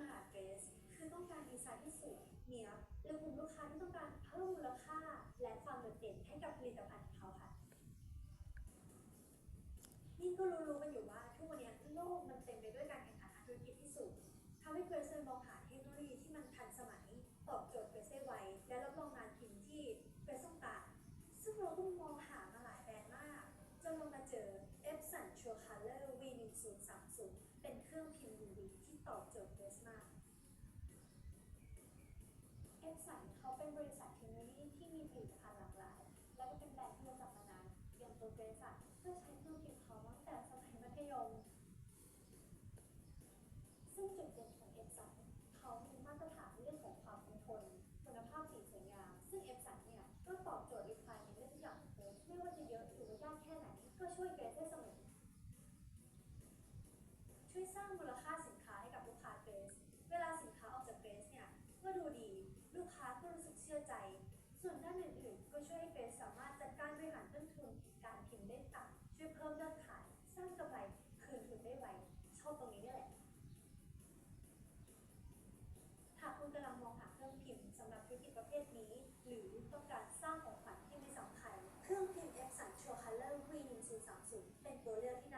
มาหาเกรสคือต้องการดีไซน์ที่สวยเนียหรือกลุ่มลูกค้าที่ต้องการเพิ่มมูลค่า และความโดดเด่นให้กับผลิตภัณฑ์ของเขาค่ะนี่ก็รู้ๆกันอยู่ว่าทุกวันนี้โลกมันเต็มไปด้วยการแข่งขันทางธุรกิจที่สูงทำให้เกรซเลยมองหาเทคโนโลยีที่มันทันสมัย ตอบโจทย์เกรซได้ไวและรับรองงานพิมพ์ที่เกรซต้องการซึ่งเราก็มองหามาหลายแบรนด์มากจนเรามาเจอ Epson True Color V1030 เป็นเครื่องพิมพ์ UV ที่ตอบโจทย์เกรซมากเอย่างตัวเกรซอะก็ใช้เครื่องพิมพ์เขาตั้งแต่สมัยมัธยม ซึ่งจุดเด่นของเอฟสันเขามีมาตรฐานเรื่องของความคงทนคุณภาพสีสวยงามซึ่งเอฟสันเนี่ยก็ตอบโจทย์รีควายในเรื่องทุกอย่างเกรซไม่ว่าจะเยอะหรือว่ายากแค่ไหนก็ช่วยเกรซได้เสมอช่วยสร้างมูลค่าสินค้าให้กับลูกค้าเกรสเวลาสินค้าออกจากเกรสเนี่ยก็ดูดี ลูกค้าก็รู้สึกเชื่อใจ ส่วนด้านอื่นๆก็ช่วยให้เกรสสามารถำลังมองหาเครื่องพิมพ์สำหรับธุรกิจประเภทนี้ หรือต้องการสร้างของขวัญที่มีสำคัญ เครื่องพิมพ์เอสสันชัวร์ True Color V1430 เป็นตัวเลือกที่น่า